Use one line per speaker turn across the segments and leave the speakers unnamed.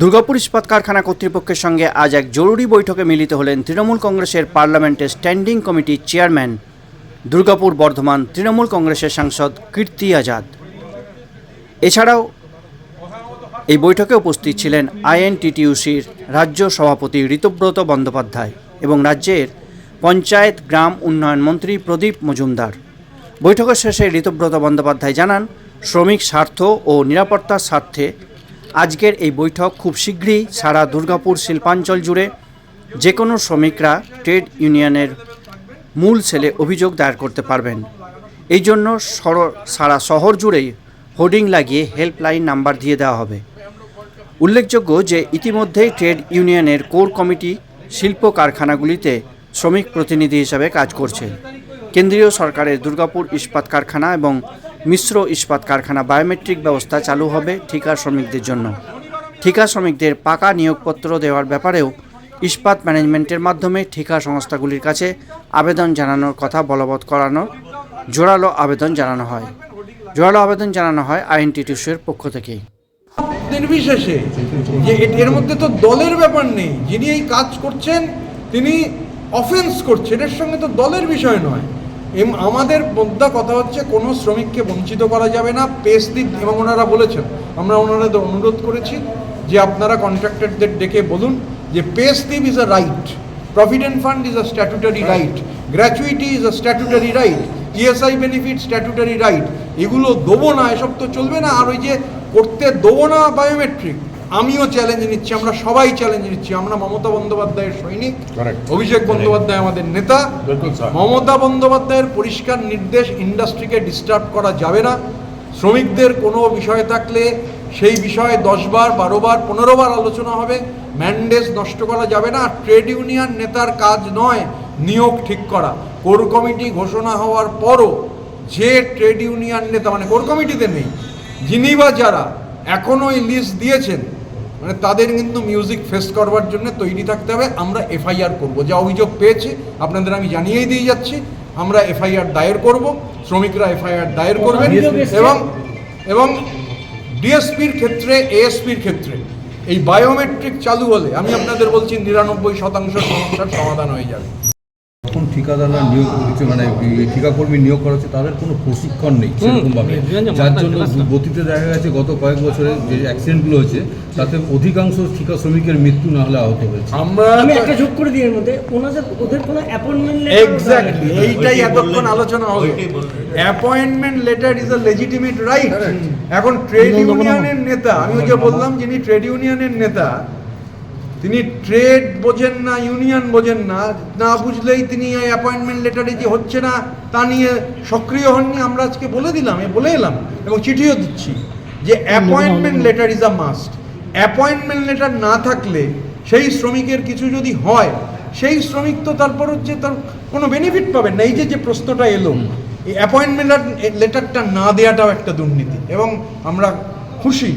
দুর্গাপুর ইস্পাত কারখানা কর্তৃপক্ষের সঙ্গে আজ এক জরুরি বৈঠকে মিলিত হলেন তৃণমূল কংগ্রেসের পার্লামেন্টের স্ট্যান্ডিং কমিটির চেয়ারম্যান, দুর্গাপুর বর্ধমান তৃণমূল কংগ্রেসের সাংসদ কীর্তি আজাদ। এছাড়াও এই বৈঠকে উপস্থিত ছিলেন আইএনটিটিউসির রাজ্য সভাপতি ঋতব্রত বন্দ্যোপাধ্যায় এবং রাজ্যের পঞ্চায়েত গ্রাম উন্নয়ন মন্ত্রী প্রদীপ মজুমদার। বৈঠকের শেষে ঋতব্রত বন্দ্যোপাধ্যায় জানান, শ্রমিক স্বার্থ ও নিরাপত্তার স্বার্থে আজকের এই বৈঠক খুব শীঘ্রই সারা দুর্গাপুর শিল্পাঞ্চল জুড়ে যে কোনো শ্রমিকরা ট্রেড ইউনিয়নের মূল সেলে অভিযোগ দায়ের করতে পারবেন। এই জন্য সারা শহর জুড়েই হোর্ডিং লাগিয়ে হেল্পলাইন নাম্বার দিয়ে দেওয়া হবে। উল্লেখযোগ্য যে ইতিমধ্যেই ট্রেড ইউনিয়নের কোর কমিটি শিল্প কারখানাগুলিতে শ্রমিক প্রতিনিধি হিসাবে কাজ করছে। কেন্দ্রীয় সরকারের দুর্গাপুর ইস্পাত কারখানা এবং মিশ্র ইস্পাত কারখানা বায়োমেট্রিক ব্যবস্থা চালু হবে ঠিকা শ্রমিকদের জন্য। ঠিকা শ্রমিকদের পাকা নিয়োগপত্র দেওয়ার ব্যাপারেও ইস্পাত ম্যানেজমেন্টের মাধ্যমে ঠিকা সংস্থাগুলির কাছে আবেদন জানানোর কথা বলবৎ করানো, জোরালো আবেদন জানানো হয়। জোরালো আবেদন জানানো হয় আইএনটিটিউসির পক্ষ থেকেই।
নির্বিশেষে যে এর মধ্যে তো দলের ব্যাপার নেই। যিনি এই কাজ করছেন, তিনি অফেন্স করছেন। এর সঙ্গে তো দলের বিষয় নয়। এম আমাদের মুদ্রা কথা হচ্ছে কোনো শ্রমিককে বঞ্চিত করা যাবে না। পেস দিক এবং ওনারা বলেছেন আমরা ওনারা অনুরোধ করেছি যে আপনারা কন্ট্রাক্টরদের ডেকে বলুন যে pay deep is a right provident fund is a statutory right gratuity is a statutory right ESI benefit statutory right এগুলো দেবো না এসব তো চলবে না। আর ওই যে করতে দেবো না বায়োমেট্রিক আমিও চ্যালেঞ্জ নিচ্ছি আমরা সবাই চ্যালেঞ্জ নিচ্ছি। আমরা মমতা বন্দ্যোপাধ্যায়ের সৈনিক অভিষেক বন্দ্যোপাধ্যায় আমাদের নেতা। মমতা বন্দ্যোপাধ্যায়ের পরিষ্কার নির্দেশ ইন্ডাস্ট্রিকে ডিস্টার্ব করা যাবে না। শ্রমিকদের কোনো বিষয় থাকলে সেই বিষয়ে দশবার বারোবার পনেরোবার আলোচনা হবে। ম্যান্ডেজ নষ্ট করা যাবে না। আর ট্রেড ইউনিয়ন নেতার কাজ নয় নিয়োগ ঠিক করা। কোর কমিটি ঘোষণা হওয়ার পরও যে ট্রেড ইউনিয়ন নেতা মানে কোর কমিটিতে নেই যিনি বা যারা এখনও এই লিস্ট দিয়েছেন মানে তাদের কিন্তু মিউজিক ফেস করবার জন্য তৈরি থাকতে হবে। আমরা এফআইআর করব। যা অভিযোগ পেয়েছি আপনাদের আমি জানিয়েই দিয়ে যাচ্ছি। আমরা এফআইআর দায়ের করব শ্রমিকরা এফআইআর দায়ের করবেন এবং এবং ডিএসপির ক্ষেত্রে এএসপির ক্ষেত্রে এই বায়োমেট্রিক চালু হলে আমি আপনাদের বলছি নিরানব্বই শতাংশ সমস্যার সমাধান হয়ে যাবে।
এখন ঠিকাদাররা নিয়োগ করছে মানে ঠিকাকর্মী নিয়োগ করা হচ্ছে তাদের কোনো প্রশিক্ষণ নেই সেরকমভাবে। যার জন্য গতিতে দেখা গেছে গত কয়েক বছরে যে অ্যাক্সিডেন্টগুলো হয়েছে তাতে অধিকাংশ ঠিকা শ্রমিকের মৃত্যু না হলে আহত হয়েছে।
আমরা
আমি একটা যোগ করে দিই এর মধ্যে ওনাদের ওদের কোনো অ্যাপয়েন্টমেন্ট
এক্স্যাক্টলি এইটাই এতক্ষণ আলোচনা হলো appointment letter is a legitimate right এখন ট্রেড ইউনিয়নের নেতা আমি ওই যে বললাম যিনি ট্রেড ইউনিয়নের নেতা তিনি ট্রেড বোঝেন না ইউনিয়ন বোঝেন না না বুঝলেই তিনি এই অ্যাপয়েন্টমেন্ট লেটারে যে হচ্ছে না তা নিয়ে সক্রিয় হননি আমরা আজকে বলে দিলাম এ বলে এলাম এবং চিঠিও দিচ্ছি যে appointment letter is a must appointment letter না থাকলে সেই শ্রমিকের কিছু যদি হয় সেই শ্রমিক তো তারপর হচ্ছে তার কোনো বেনিফিট পাবেন না। এই যে যে প্রশ্নটা এলো এই অ্যাপয়েন্টমেন্ট লেটারটা না দেওয়াটাও একটা দুর্নীতি এবং আমরা খুশি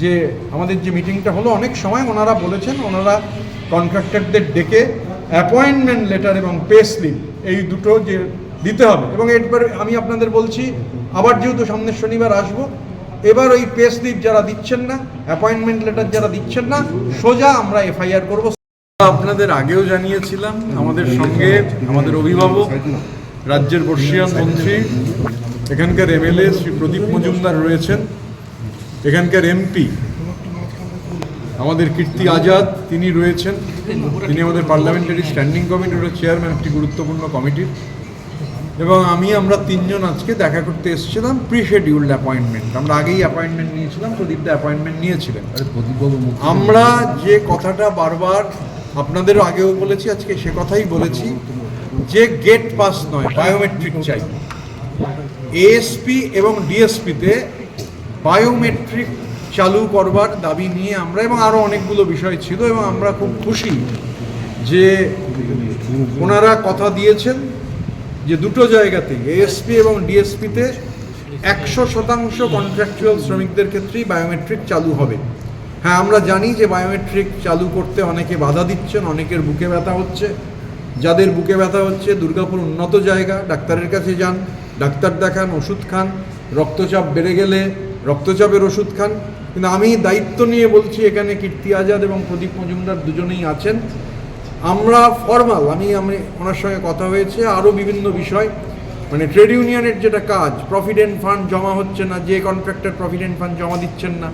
যে আমাদের যে মিটিংটা হলো, অনেক সময় ওনারা বলেছেন, ওনারা কন্ট্রাক্টরদের ডেকে অ্যাপয়েন্টমেন্ট লেটার এবং পে স্লিপ এই দুটো যে দিতে হবে। এবং এরপরে আমি আপনাদের বলছি, আবার যেহেতু সামনের শনিবার আসব, এবার ওই পে স্লিপ যারা দিচ্ছেন না অ্যাপয়েন্টমেন্ট লেটার যারা দিচ্ছেন না, সোজা আমরা এফআইআর করব। আপনাদের আগেও জানিয়েছিলাম, আমাদের সঙ্গে আমাদের অভিভাবক, রাজ্যের বর্ষিয়ান মন্ত্রী, এখানকার এমএলএ শ্রী প্রদীপ মজুমদার রয়েছেন। এখানকার এমপি আমাদের কীর্তি আজাদ তিনি রয়েছেন। তিনি আমাদের পার্লামেন্টারি স্ট্যান্ডিং কমিটির চেয়ারম্যান একটি গুরুত্বপূর্ণ কমিটির। এবং আমি আমরা তিনজন আজকে দেখা করতে এসেছিলাম প্রি শিডিউল্ড অ্যাপয়েন্টমেন্ট আমরা আগেই অ্যাপয়েন্টমেন্ট নিয়েছিলাম প্রদীপ দা অ্যাপয়েন্টমেন্ট নিয়েছিলেন। আমরা যে কথাটা বারবার আপনাদেরও আগেও বলেছি আজকে সে কথাই বলেছি যে গেট পাস নয় বায়োমেট্রিক চাই। এএসপি এবং ডিএসপিতে বায়োমেট্রিক চালু করবার দাবি নিয়ে আমরা এবং আরও অনেকগুলো বিষয় ছিল এবং আমরা খুব খুশি যে ওনারা কথা দিয়েছেন যে দুটো জায়গাতে, এএসপি এবং ডিএসপিতে একশো শতাংশ কন্ট্রাকচুয়াল শ্রমিকদের ক্ষেত্রেই বায়োমেট্রিক চালু হবে। হ্যাঁ আমরা জানি যে বায়োমেট্রিক চালু করতে অনেকে বাধা দিচ্ছেন, অনেকের বুকে ব্যথা হচ্ছে। যাদের বুকে ব্যথা হচ্ছে, দুর্গাপুর উন্নত জায়গা, ডাক্তারের কাছে যান, ডাক্তার দেখান, ওষুধ খান, রক্তচাপ বেড়ে গেলে রক্তচাপের ওষুধ খান। কিন্তু আমি দায়িত্ব নিয়ে বলছি, এখানে কীর্তি আজাদ এবং প্রদীপ মজুমদার দুজনেই আছেন। আমরা ফর্মাল আমি আমি ওনার সঙ্গে কথা হয়েছে। আরও বিভিন্ন বিষয় মানে ট্রেড ইউনিয়নের যেটা কাজ প্রভিডেন্ট ফান্ড জমা হচ্ছে না, যে কন্ট্রাক্টর প্রভিডেন্ট ফান্ড জমা দিচ্ছেন না,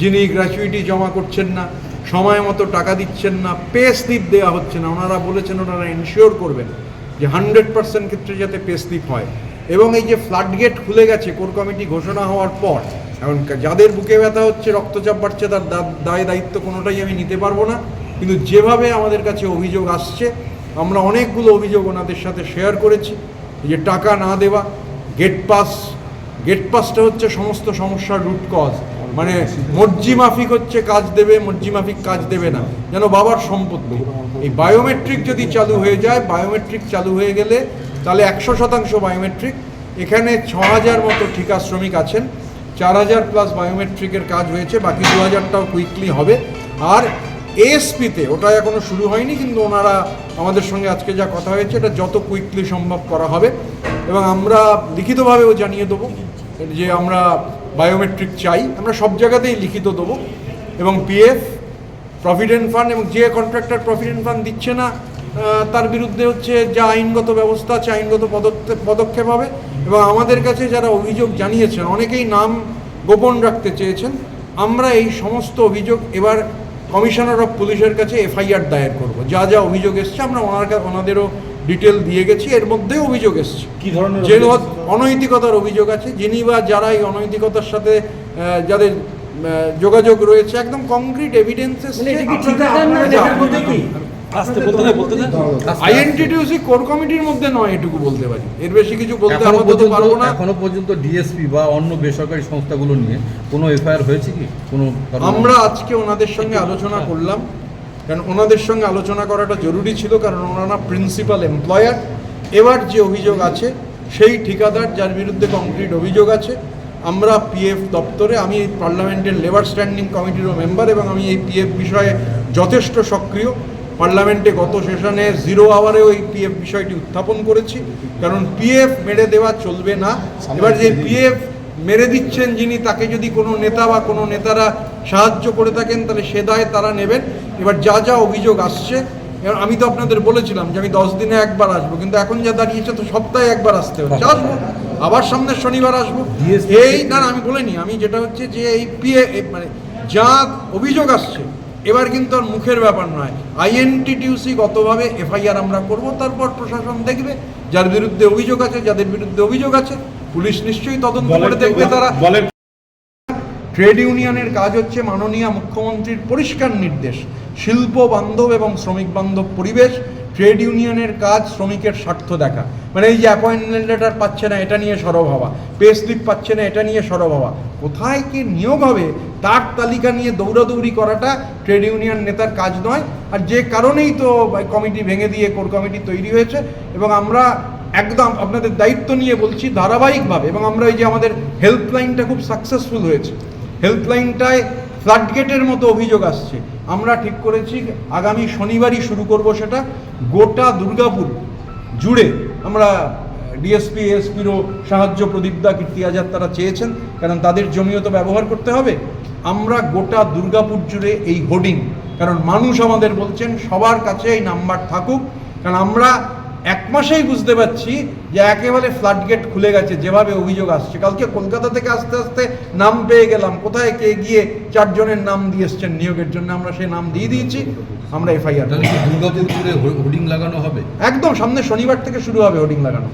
যিনি গ্র্যাচুইটি জমা করছেন না, সময় মতো টাকা দিচ্ছেন না পে স্লিপ দেওয়া হচ্ছে না। ওনারা বলেছেন, ওনারা এনশিওর করবেন যে হান্ড্রেড পার্সেন্ট ক্ষেত্রে যাতে পে স্লিপ হয়। এবং এই যে ফ্লাড গেট খুলে গেছে, কোর কমিটি ঘোষণা হওয়ার পর এখন যাদের বুকে ব্যথা হচ্ছে রক্তচাপ বাড়ছে, তার দায় দায়িত্ব কোনোটাই আমি নিতে পারব না। কিন্তু যেভাবে আমাদের কাছে অভিযোগ আসছে, আমরা অনেকগুলো অভিযোগ ওনাদের সাথে শেয়ার করেছি, যে টাকা না দেওয়া গেট পাস গেট পাসটা হচ্ছে সমস্ত সমস্যার রুট কজ মানে মর্জি মাফিক হচ্ছে কাজ দেবে, মর্জি মাফিক কাজ দেবে না। যেন বাবার সম্পত্তি। এই বায়োমেট্রিক যদি চালু হয়ে যায় বায়োমেট্রিক চালু হয়ে গেলে তাহলে একশো শতাংশ বায়োমেট্রিক এখানে ছ হাজার মতো ঠিকা শ্রমিক আছেন। চার হাজার প্লাস বায়োমেট্রিকের কাজ হয়েছে, বাকি দু হাজারটাও কুইকলি হবে। আর এএসপিতে ওটা এখনও শুরু হয়নি, কিন্তু ওনারা আমাদের সঙ্গে আজকে যা কথা হয়েছে, এটা যত কুইকলি সম্ভব করা হবে। এবং আমরা লিখিতভাবেও জানিয়ে দেবো যে আমরা বায়োমেট্রিক চাই। আমরা সব জায়গাতেই লিখিত দেবো। এবং পিএফ প্রভিডেন্ট ফান্ড এবং যে কন্ট্রাক্টর প্রভিডেন্ট ফান্ড দিচ্ছে না তার বিরুদ্ধে হচ্ছে যা আইনগত ব্যবস্থা আছে, আইনগত পদক্ষেপ হবে। এবং আমাদের কাছে যারা অভিযোগ জানিয়েছেন অনেকেই নাম গোপন রাখতে চেয়েছেন। আমরা এই সমস্ত অভিযোগ এবার কমিশনার অফ পুলিশের কাছে এফআইআর দায়ের করব। যা যা অভিযোগ এসছে আমরা ওনার কাছে ওনাদেরও ডিটেল দিয়ে গেছি। এর মধ্যে অভিযোগ এসছে।
কি ধরনের
যে অনৈতিকতার অভিযোগ আছে। যিনি বা যারা এই অনৈতিকতার সাথে যাদের যোগাযোগ রয়েছে একদম কংক্রিট এভিডেন্সেস
না
আসতে বলতে দেয় বলতে
আইএনটিটিউসি কোর কমিটির মধ্যে নয় এটুকু বলতে পারি। এর বেশি কিছু বলতে আপাতত পারব না।
এখনও পর্যন্ত ডিএসপি বা অন্য বেসরকারি সংস্থাগুলো নিয়ে কোনো এফআইআর হয়েছে কি? কোনো
আমরা আজকে ওনাদের সঙ্গে আলোচনা করলাম। কারণ ওনাদের সঙ্গে আলোচনা করাটা জরুরি ছিল কারণ ওনারা প্রিন্সিপাল এমপ্লয়ার এবার যে অভিযোগ আছে সেই ঠিকাদার যার বিরুদ্ধে কংক্রিট অভিযোগ আছে আমরা পিএফ দপ্তরে আমি পার্লামেন্টের লেবার স্ট্যান্ডিং কমিটিরও মেম্বার এবং আমি এই পিএফ বিষয়ে যথেষ্ট সক্রিয়। পার্লামেন্টে গত সেশনে জিরো আওয়ারেও এই পিএফ বিষয়টি উত্থাপন করেছি কারণ পিএফ মেরে দেওয়া চলবে না। এবার যে পিএফ মেরে দিচ্ছেন যিনি তাকে যদি কোনো নেতা বা কোনো নেতারা সাহায্য করে থাকেন তাহলে সে দায় তারা নেবেন। এবার যা যা অভিযোগ আসছে এবার আমি তো আপনাদের বলেছিলাম যে আমি দশ দিনে একবার আসব কিন্তু এখন যা দাঁড়িয়েছে তো সপ্তাহে একবার আসতে হচ্ছে। আসব। আবার সামনের শনিবার আসব। এই না না, আমি বলিনি আমি যেটা হচ্ছে যে এই পিএ মানে যা অভিযোগ আসছে এবার কিন্তু আর মুখের ব্যাপার নয়। আইএনটিটিউসি গতভাবে এফআইআর আমরা করব তারপর প্রশাসন দেখবে। যার বিরুদ্ধে অভিযোগ আছে যাদের বিরুদ্ধে অভিযোগ আছে পুলিশ নিশ্চয়ই তদন্ত করে দেখবে তারা। ট্রেড ইউনিয়নের কাজ হচ্ছে মাননীয় মুখ্যমন্ত্রীর পরিষ্কার নির্দেশ। শিল্প বান্ধব এবং শ্রমিক বান্ধব পরিবেশ ট্রেড ইউনিয়নের কাজ শ্রমিকের স্বার্থ দেখা। মানে এই যে অ্যাপয়েন্টমেন্ট লেটার পাচ্ছে না, এটা নিয়ে সরব হওয়া। পে স্লিপ পাচ্ছে না, এটা নিয়ে সরব হওয়া। কোথায় কি নিয়োগ হবে, তার তালিকা নিয়ে দৌড়াদৌড়ি করাটা ট্রেড ইউনিয়ন নেতার কাজ নয়। আর যে কারণেই তো কমিটি ভেঙে দিয়ে কোর কমিটি তৈরি হয়েছে, এবং আমরা একদম আপনাদের দায়িত্ব নিয়ে বলছি ধারাবাহিকভাবে, এবং আমরা এই যে আমাদের হেল্পলাইনটা খুব সাকসেসফুল হয়েছে। হেল্পলাইনটায় ফ্লাডগেটের মতো অভিযোগ আসছে। আমরা ঠিক করেছি, আগামী শনিবারই শুরু করব সেটা। গোটা দুর্গাপুর জুড়ে আমরা ডিএসপি এসপিরও সাহায্য প্রদীপদা কীর্তি আজাদ তারা চেয়েছেন, কারণ তাদের জমিও তো ব্যবহার করতে হবে। আমরা গোটা দুর্গাপুর জুড়ে এই হোর্ডিং, কারণ মানুষ আমাদের বলছেন, সবার কাছে এই নাম্বার থাকুক, কারণ আমরা এক মাসেই বুঝতে পারছি যে একেবারে ফ্লাড গেট খুলে গেছে যেভাবে অভিযোগ আসছে। কালকে কলকাতা থেকে আস্তে আস্তে নাম পেয়ে গেলাম। কোথায় কে গিয়ে চারজনের নাম দিয়ে এসছেন নিয়োগের জন্য আমরা সেই নাম দিয়ে দিয়েছি আমরা এফআইআর
দুর্গাপুর হোর্ডিং লাগানো হবে?
একদম সামনে শনিবার থেকে শুরু হবে হোর্ডিং লাগানো।